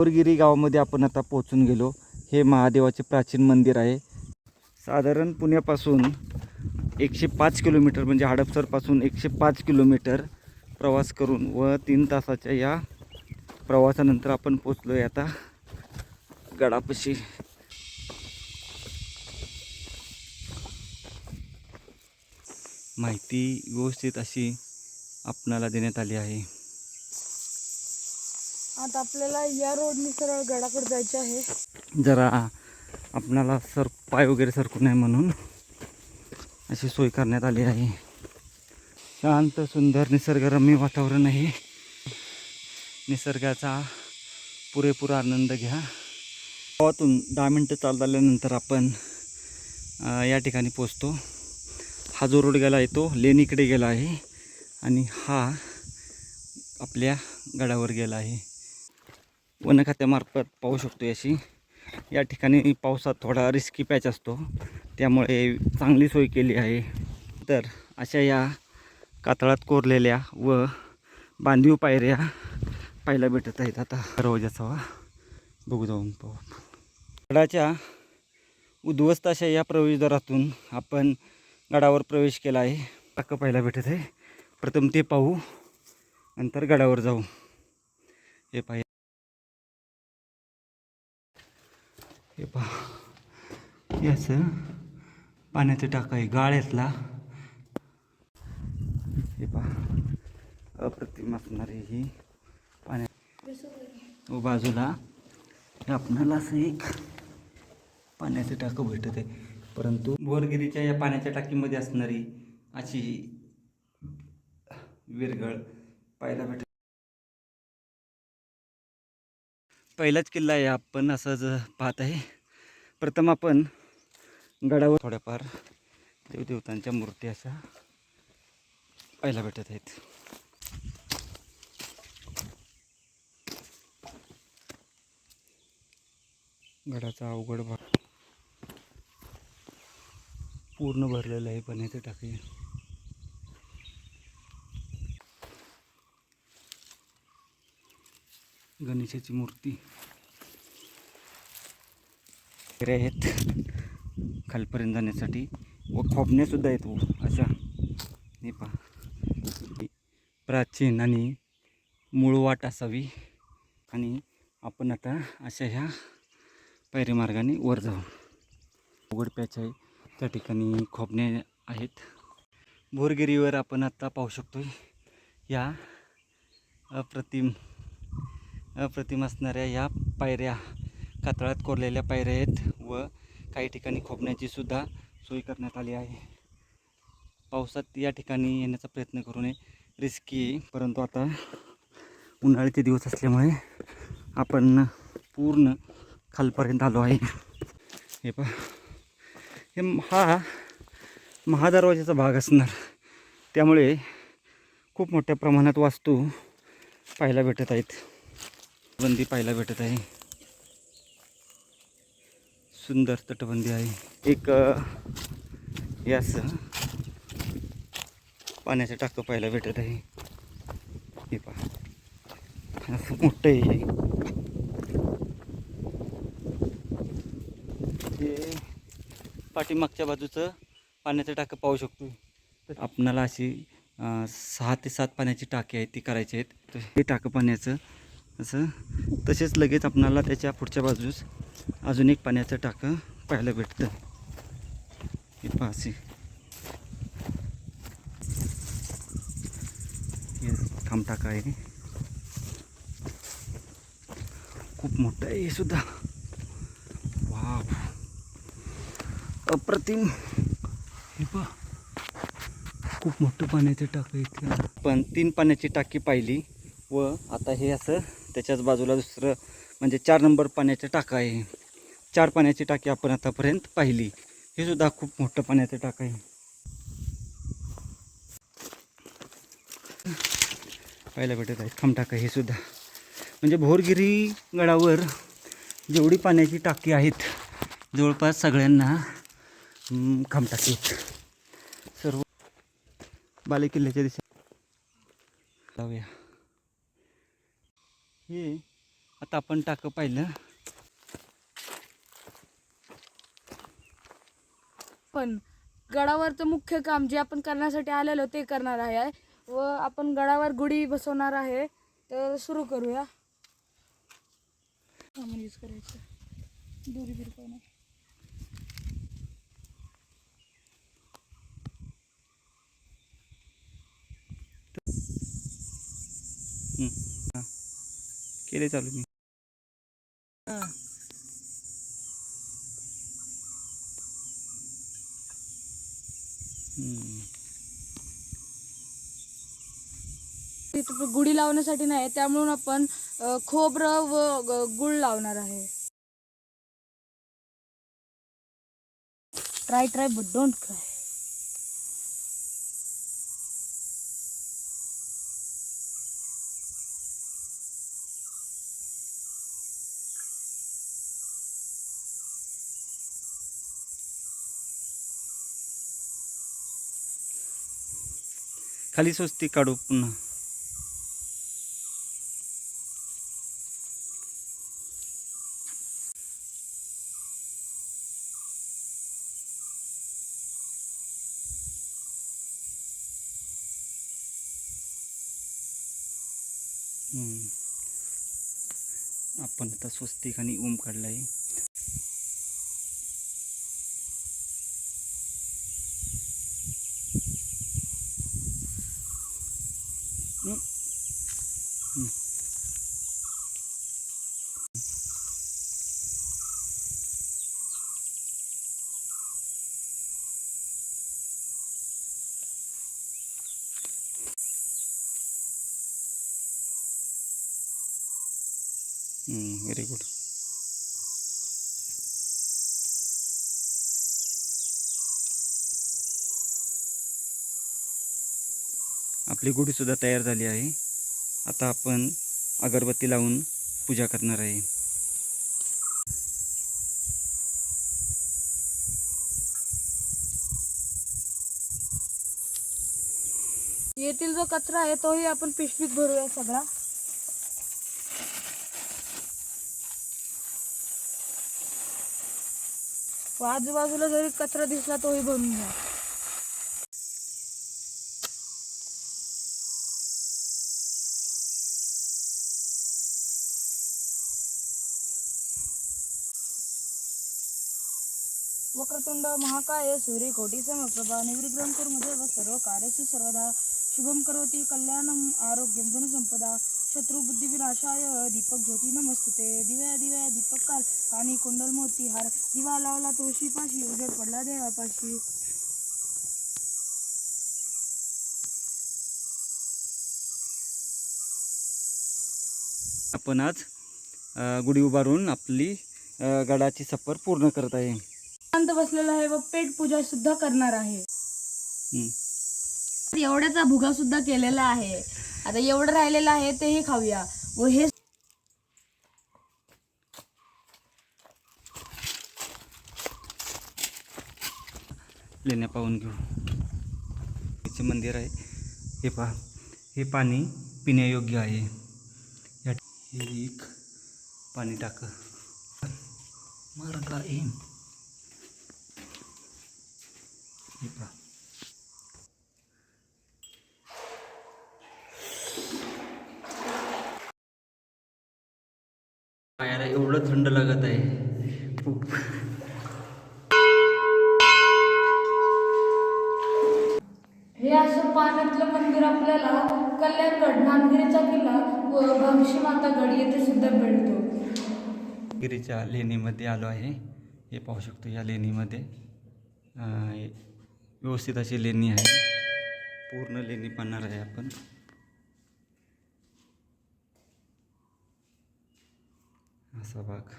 कोरगिरी गावामध्ये आपण आता पोहोचून गेलो. हे महादेवाचे प्राचीन मंदिर आहे. साधारण पुण्यापासून एकशे पाच किलोमीटर म्हणजे हडपसरपासून एकशे पाच किलोमीटर प्रवास करून व तीन तासाच्या या प्रवासानंतर आपण पोचलो आहे आता गडापाशी. माहिती व्यवस्थित अशी आपणाला देण्यात आली आहे. आता आपल्याला या रोडने सरळ गडाकडे जायचे आहे. जरा आपणाला सर पाय वगैरे सरकू नये म्हणून अशी सोय करण्यात आली आहे. शांत सुंदर निसर्गरम्य वातावरण आहे. निसर्गाचा पुरेपूर आनंद घ्या. गावातून दहा मिनटं चालत आल्यानंतर आपण या ठिकाणी पोचतो हा जो रोड गेला येतो लेणीकडे गेला आहे आणि हा आपल्या गडावर गेला आहे. वनखात्यामार्फत पाहू शकतो अशी या ठिकाणी पावसात थोडा रिस्की पॅच असतो. त्यामुळे चांगली सोय केली आहे. तर अशा या कातळात कोरलेल्या व बांधीव पायऱ्या पाहायला भेटत आहेत. आता रोजाचा वा बघू जाऊन पाहू गडाच्या उद्ध्वस्त अशा या प्रवेशद्वारातून आपण गडावर प्रवेश केला आहे. टाकं पाहायला भेटत आहे. प्रथम ते पाहू नंतर गडावर जाऊ. हे पाहि हे पहा. याचं पाण्याचं टाका आहे गाळ्यातला. हे पहा. अप्रतिम असणारी ही पाण्या व बाजूला. हे आपणाला असं एक पाण्याचं टाकं भेटत आहे. परंतु बोरगिरीच्या या पाण्याच्या टाकीमध्ये असणारी अशी विरगळ पाहायला भेटत. पहिलाच किल्ला आहे आपण असं जर पाहत आहे. प्रथम आपण गडावर थोड्याफार देवदेवतांच्या मूर्ती अशा पाहायला भेटत आहेत. गडाचा अवघड भाग पूर्ण भरलेलं आहे पाण्याचे टाकी गणेशाची मूर्ती. वगैरे आहेत. खालपर्यंत जाण्यासाठी व खोबण्यासुद्धा आहेत अशा. हे पहा. प्राचीन आणि मूळ वाट असावी. आणि आपण आता अशा ह्या पायरी मार्गाने वर जाऊ. उघड पॅच आहे. त्या ठिकाणी खोबणे आहेत. भोरगिरीवर आपण आत्ता पाहू शकतो या अप्रतिम अप्रतिम असणाऱ्या या पायऱ्या कातळात कोरलेल्या पायऱ्या आहेत व काही ठिकाणी खोबण्याची सुद्धा सोय करण्यात आली आहे. पावसात या ठिकाणी येण्याचा प्रयत्न करू नये. रिस्की आहे परंतु आता उन्हाळ्याचे दिवस असल्यामुळे आपण पूर्ण खालपर्यंत आलो आहे. हे पहा. हे हा महादरवाज्याचा भाग असणार. त्यामुळे खूप मोठ्या प्रमाणात वास्तू पाहायला भेटत आहेत. बंदी पाहायला भेटत आहे. सुंदर तटबंदी आहे. एक यास असं पाण्याचं टाकं पाहायला भेटत आहे. हे पहा. असं मोठं आहे हे. पाठीमागच्या बाजूचं पाण्याचं टाकं पाहू शकतो. आपणाला अशी सहा ते सात पाण्याची टाकी आहेत ती करायची आहेत. तर हे टाकं पाण्याचं असं तसेच लगेच आपणाला त्याच्या पुढच्या बाजूस अजून एक पाण्याचं टाकं पाहायला भेटतं. हे पहा अशी हे थांब टाका आहे. खूप मोठं आहे हे सुद्धा. वा अप्रतिम. हे पहा. खूप मोठं पाण्याचं टाकं इथे पण तीन पाण्याची टाकी पाहिली व आता हे असं त्याच्याच बाजूला दुसरं म्हणजे चार नंबर पाण्याचं टाकं आहे. चार पाण्याची टाकी आपण आतापर्यंत पाहिली. हे सुद्धा खूप मोठं पाण्याचं टाका आहे. पाहायला भेटत आहे खामटाकं हे सुद्धा. म्हणजे भोरगिरी गडावर जेवढी पाण्याची टाकी आहेत जवळपास सगळ्यांना हम्म, खामटाकी सर्व बालेकिल्ल्याच्या दिशा जाऊया हे आता आपण टाकं पाहिलं. पण गडावरचं मुख्य काम जे आपण करण्यासाठी आलेलो ते करणार आहे. व आपण गडावर गुढी बसवणार आहे. तर सुरू करूया. सामान यूज करायचं. दोरी बिरी हां केले चालू मी. हं. तिथं गुढी लावण्यासाठी नाही त्यामुळे आपण खोबरं व गुळ लावणार आहे. Try try but don't cry खाली स्वस्ती काढू पुन्हा. आपण आता स्वस्तिक आणि ओम काढला आहे व्हेरी गुड आपली गुढीसुद्धा तयार झाली आहे. आता आपण अगरबत्ती लावून पूजा करणार आहे. येथील जो कचरा आहे तोही आपण पिशवीत भरूया सगळा. व आजूबाजूला जरी कचरा दिसला तोही भरून घ्या वक्रतुंड महाकाय सूर्य कोटी समप्रभा निर्विघ्नं मध्ये व सर्व कार्यसु सर्वदा शुभम करोति. कल्याणम आरोग्यम धनसंपदा. शत्रुबुद्धी विनाशाय दीपक ज्योती नमस्तुते. दिव्या दिव्या दीपक काल आणि कुंडल मोती हार. दिवा लावला तुळशीपाशी उजेड पडला देवापाशी. आपण आज गुढी उभारून आपली गडाची सफर पूर्ण करत आहे. शांत बसलेला आहे व पेट पूजा सुद्धा करणार आहे. एवढ्याचा भुगा सुद्धा केलेला आहे. आता एवढं राहिलेलं आहे तेही खाऊया. व हे लेण्या पाहून घेऊ. इथे मंदिर आहे. हे पहा. हे पाणी पिण्यायोग्य आहे. या एक पाणी टाक. मार्ग आहे हे पहा. एवढं थंड लागत आहे. खूप. हे असं पाण्यातलं मंदिर आपल्याला कल्याणगड नांदगिरीचा किल्ला व भविष्य माता गड येथे सुद्धा भेटतो गिरीच्या लेणीमध्ये आलो आहे. हे पाहू शकतो या लेणीमध्ये. व्यवस्थित अशी लेणी आहे. पूर्ण लेणी पाहणार आहे आपण. असा भाग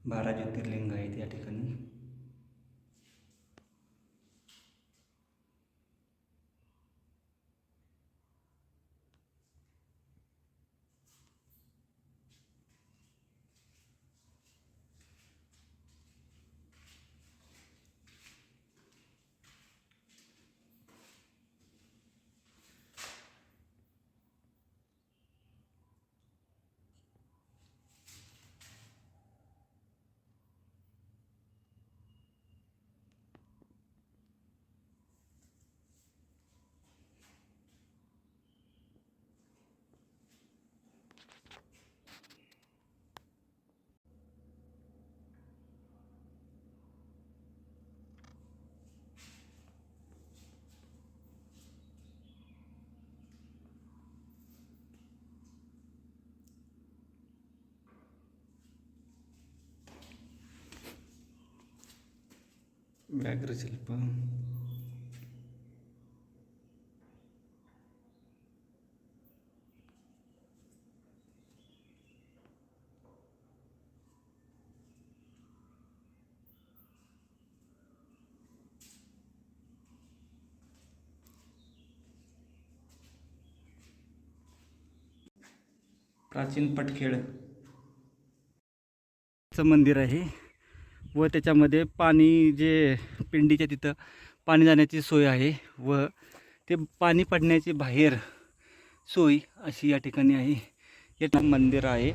बारा ज्योतिर्लिंग आहेत या ठिकाणी व्याघ्रशिल्प प्राचीन पटखेळ चं मंदिर आहे. व त्याच्यामध्ये पाणी जे पिंडीच्या तिथं पाणी जाण्याची सोय आहे व ते पाणी पडण्याची बाहेर सोय अशी या ठिकाणी आहे. ठिकाणी मंदिर आहे.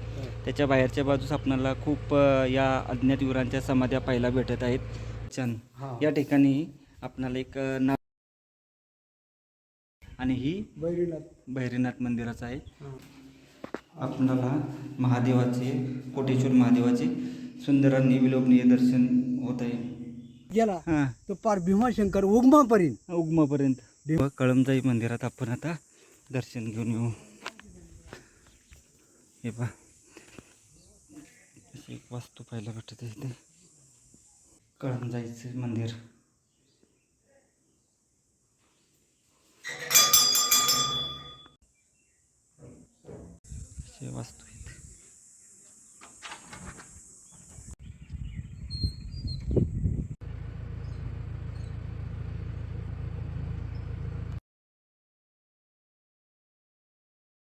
त्याच्या बाहेरच्या बाजूस आपणाला खूप या अज्ञात वीरांच्या समाध्या पाहायला भेटत आहेत. छान या ठिकाणी आपणाला एक ना आणि ही बैरीनाथ. भैरीनाथ मंदिराचं आहे. आपणाला महादेवाचे कोटेश्वर महादेवाचे सुंदर आणि विलोभनीय दर्शन होत आहे. गेला. हां. तो पार भीमाशंकर उगमापर्यंत. उगमापर्यंत. व कळमजाई मंदिरात आपण आता दर्शन घेऊन येऊ. हे पहा. अशी एक वास्तू पाहायला भेटत आहे इथे. कळमजाईचं मंदिर. अशी वास्तू.